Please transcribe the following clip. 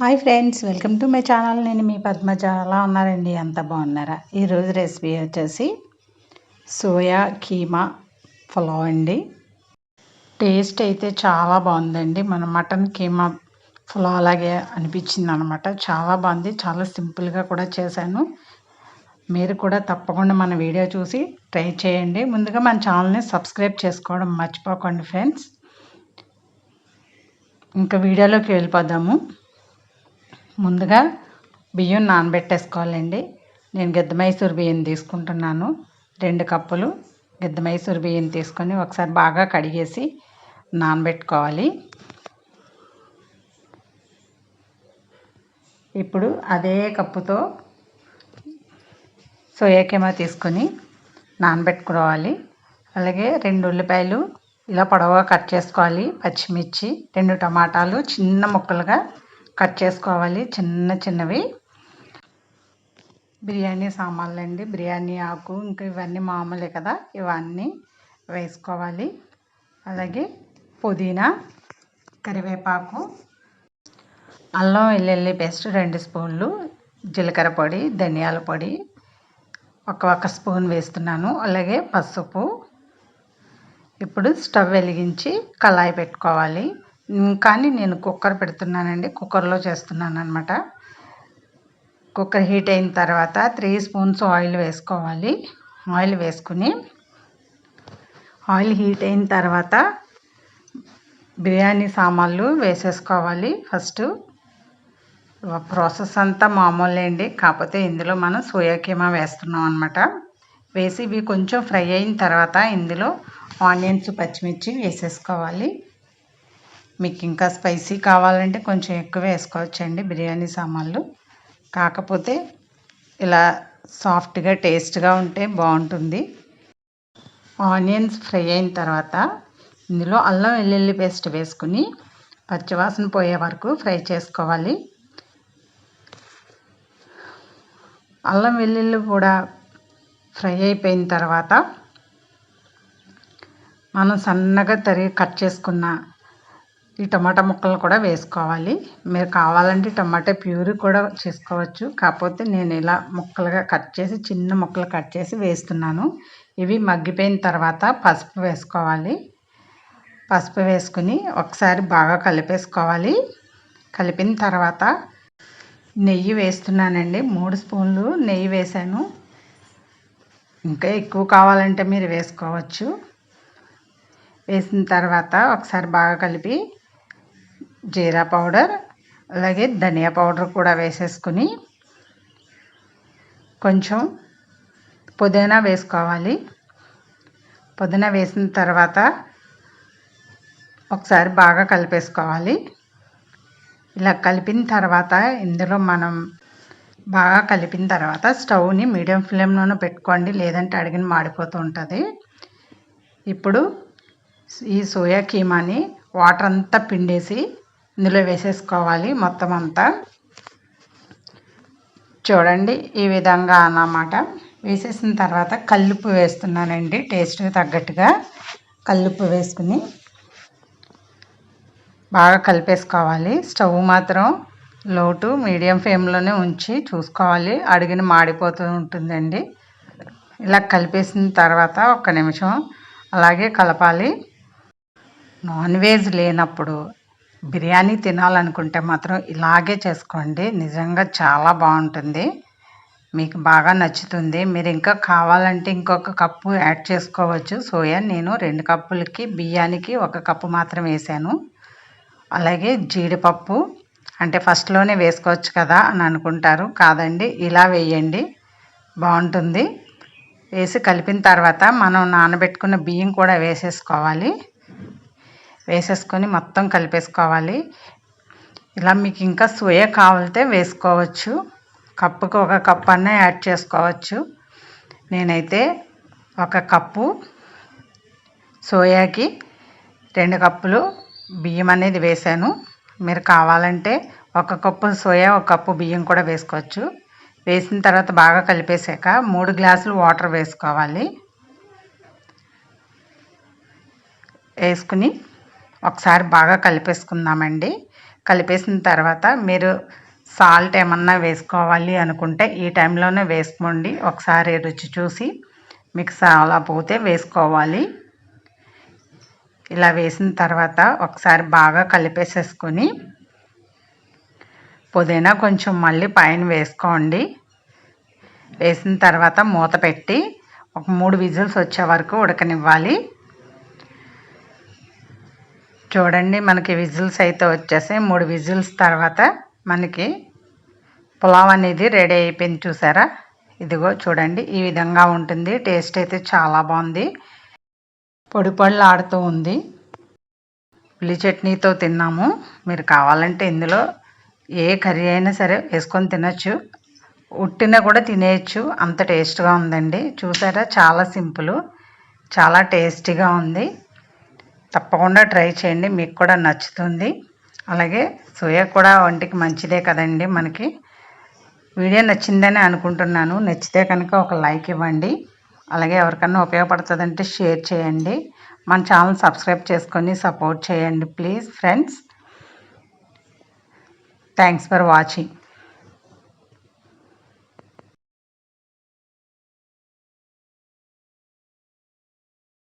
Hi friends welcome to my channel. నేను మీ పద్మజ. అలా ఉన్నారండి? అంత బాగున్నారా? ఈరోజు రెసిపీ వచ్చేసి సోయా కీమా పులావ్ అండి. టేస్ట్ అయితే చాలా బాగుందండి. మన మటన్ కీమా పులావ్ అలాగే అనిపించింది అనమాట చాలా బాగుంది. చాలా సింపుల్గా కూడా చేశాను. మీరు కూడా తప్పకుండా మన వీడియో చూసి ట్రై చేయండి. ముందుగా మన ఛానల్ని సబ్స్క్రైబ్ చేసుకోవడం మర్చిపోకండి ఫ్రెండ్స్. ఇంకా వీడియోలోకి వెళ్ళిపోదాము. ముందుగా బియ్యం నానబెట్టేసుకోవాలండి. నేను గిద్ద మైసూర్ బియ్యం తీసుకుంటున్నాను. రెండు కప్పులు గిద్ద మైసూర్ బియ్యం తీసుకొని ఒకసారి బాగా కడిగేసి నానబెట్టుకోవాలి. ఇప్పుడు అదే కప్పుతో సోయాకేమా తీసుకొని నానబెట్టుకోవాలి. అలాగే రెండు ఉల్లిపాయలు ఇలా పొడవుగా కట్ చేసుకోవాలి. పచ్చిమిర్చి రెండు టమాటాలు చిన్న ముక్కలుగా కట్ చేసుకోవాలి. చిన్న చిన్నవి. బిర్యానీ సామాన్లు అండి బిర్యానీ ఆకు ఇంకా ఇవన్నీ మామూలే కదా. ఇవన్నీ వేసుకోవాలి. అలాగే పుదీనా కరివేపాకు అల్లం వెల్లుల్లి పేస్ట్ రెండు స్పూన్లు జీలకర్ర పొడి ధనియాల పొడి ఒక ఒక స్పూన్ వేస్తున్నాను. అలాగే పసుపు. ఇప్పుడు స్టవ్ వెలిగించి కళాయి పెట్టుకోవాలి. కానీ నేను కుక్కర్ పెడుతున్నానండి. కుక్కర్లో చేస్తున్నాను అనమాట కుక్కర్ హీట్ అయిన తర్వాత త్రీ స్పూన్స్ ఆయిల్ వేసుకోవాలి. ఆయిల్ వేసుకుని ఆయిల్ హీట్ అయిన తర్వాత బిర్యానీ సామాన్లు వేసేసుకోవాలి ఫస్ట్. ప్రాసెస్ అంతా మామూలే అండి. కాకపోతే ఇందులో మనం సోయాకీమా వేస్తున్నాం అనమాట వేసి ఇవి కొంచెం ఫ్రై అయిన తర్వాత ఇందులో ఆనియన్స్ పచ్చిమిర్చి వేసేసుకోవాలి. మీకు ఇంకా స్పైసీ కావాలంటే కొంచెం ఎక్కువ వేసుకోవచ్చండి బిర్యానీ సామాన్లు. కాకపోతే ఇలా సాఫ్ట్గా టేస్ట్గా ఉంటే బాగుంటుంది. ఆనియన్స్ ఫ్రై అయిన తర్వాత ఇందులో అల్లం వెల్లుల్లి పేస్ట్ వేసుకుని పచ్చివాసన పోయే వరకు ఫ్రై చేసుకోవాలి. అల్లం వెల్లుల్లి కూడా ఫ్రై అయిపోయిన తర్వాత మనం సన్నగా తరిగి కట్ చేసుకున్న ఈ టమాటా ముక్కలు కూడా వేసుకోవాలి. మీరు కావాలంటే టమాటా ప్యూరీ కూడా చేసుకోవచ్చు. కాకపోతే నేను ఇలా ముక్కలుగా కట్ చేసి చిన్న ముక్కలు కట్ చేసి వేస్తున్నాను. ఇవి మగ్గిపోయిన తర్వాత పసుపు వేసుకోవాలి. పసుపు వేసుకుని ఒకసారి బాగా కలిపేసుకోవాలి. కలిపిన తర్వాత నెయ్యి వేస్తున్నానండి. మూడు స్పూన్లు నెయ్యి వేసాను. ఇంకా ఎక్కువ కావాలంటే మీరు వేసుకోవచ్చు. వేసిన తర్వాత ఒకసారి బాగా కలిపి జీరా పౌడర్ అలాగే ధనియా పౌడర్ కూడా వేసేసుకుని కొంచెం పుదీనా వేసుకోవాలి. పుదీనా వేసిన తర్వాత ఒకసారి బాగా కలిపేసుకోవాలి. ఇలా కలిపిన తర్వాత ఇందులో మనం బాగా కలిపిన తర్వాత స్టవ్ని మీడియం ఫ్లేమ్లోనే పెట్టుకోండి లేదంటే అడిగిన మాడిపోతూ ఉంటుంది. ఇప్పుడు ఈ సోయా కీమాని వాటర్ అంతా పిండేసి ఇందులో వేసేసుకోవాలి మొత్తం అంతా. చూడండి ఈ విధంగా అన్నమాట. వేసేసిన తర్వాత కల్లుప్పు వేస్తున్నానండి టేస్ట్ తగ్గట్టుగా కల్లుప్పు వేసుకుని బాగా కలిపేసుకోవాలి. స్టవ్ మాత్రం లోటు మీడియం ఫ్లేమ్లోనే ఉంచి చూసుకోవాలి. అడిగిన మాడిపోతూ ఉంటుందండి. ఇలా కలిపేసిన తర్వాత ఒక నిమిషం అలాగే కలపాలి. నాన్ వెజ్ లేనప్పుడు బిర్యానీ తినాలనుకుంటే మాత్రం ఇలాగే చేసుకోండి. నిజంగా చాలా బాగుంటుంది. మీకు బాగా నచ్చుతుంది. మీరు ఇంకా కావాలంటే ఇంకొక కప్పు యాడ్ చేసుకోవచ్చు. సోయా నేను రెండు కప్పులకి బియ్యానికి ఒక కప్పు మాత్రం వేసాను. అలాగే జీడిపప్పు అంటే ఫస్ట్లోనే వేసుకోవచ్చు కదా అని అనుకుంటారు. కాదండి ఇలా వేయండి. బాగుంటుంది. వేసి కలిపిన తర్వాత మనం నానబెట్టుకున్న బియ్యం కూడా వేసేసుకోవాలి. వేసేసుకొని మొత్తం కలిపేసుకోవాలి. ఇలా మీకు ఇంకా సోయా కావాలితే వేసుకోవచ్చు. కప్పుకి ఒక కప్పు అన్న యాడ్ చేసుకోవచ్చు. నేనైతే ఒక కప్పు సోయాకి రెండు కప్పులు బియ్యం అనేది వేసాను. మీరు కావాలంటే ఒక కప్పు సోయా ఒక కప్పు బియ్యం కూడా వేసుకోవచ్చు. వేసిన తర్వాత బాగా కలిపేసాక మూడు గ్లాసులు వాటర్ వేసుకోవాలి. వేసుకుని ఒకసారి బాగా కలిపేసుకుందామండి. కలిపేసిన తర్వాత మీరు సాల్ట్ ఏమన్నా వేసుకోవాలి అనుకుంటే ఈ టైంలోనే వేసుకోండి. ఒకసారి రుచి చూసి మీకు చాలా పోతే వేసుకోవాలి. ఇలా వేసిన తర్వాత ఒకసారి బాగా కలిపేసేసుకొని పుదీనా కొంచెం మళ్ళీ పైన వేసుకోండి. వేసిన తర్వాత మూత పెట్టి ఒక మూడు విజిల్స్ వచ్చే వరకు ఉడకనివ్వాలి. చూడండి మనకి విజిల్స్ అయితే వచ్చేసాయి. మూడు విజిల్స్ తర్వాత మనకి పులావ్ అనేది రెడీ అయిపోయింది చూసారా? ఇదిగో చూడండి ఈ విధంగా ఉంటుంది. టేస్ట్ అయితే చాలా బాగుంది. పొడి పళ్ళు ఆడుతూ ఉంది. ఉల్లి చట్నీతో తిన్నాము. మీరు కావాలంటే ఇందులో ఏ కర్రీ అయినా సరే వేసుకొని తినచ్చు. ఉట్టిన కూడా తినేయచ్చు. అంత టేస్ట్గా ఉందండి. చూసారా? చాలా సింపుల్. చాలా టేస్టీగా ఉంది. తప్పకుండా ట్రై చేయండి మీకు కూడా నచ్చుతుంది. అలాగే సోయా కూడా ఒంటికి మంచిదే కదండి మనకి. వీడియో నచ్చిందని అనుకుంటున్నాను. నచ్చితే కనుక ఒక లైక్ ఇవ్వండి. అలాగే ఎవరికన్నా ఉపయోగపడుతుందంటే షేర్ చేయండి. మన ఛానల్ సబ్స్క్రైబ్ చేసుకొని సపోర్ట్ చేయండి please friends. Thanks for watching.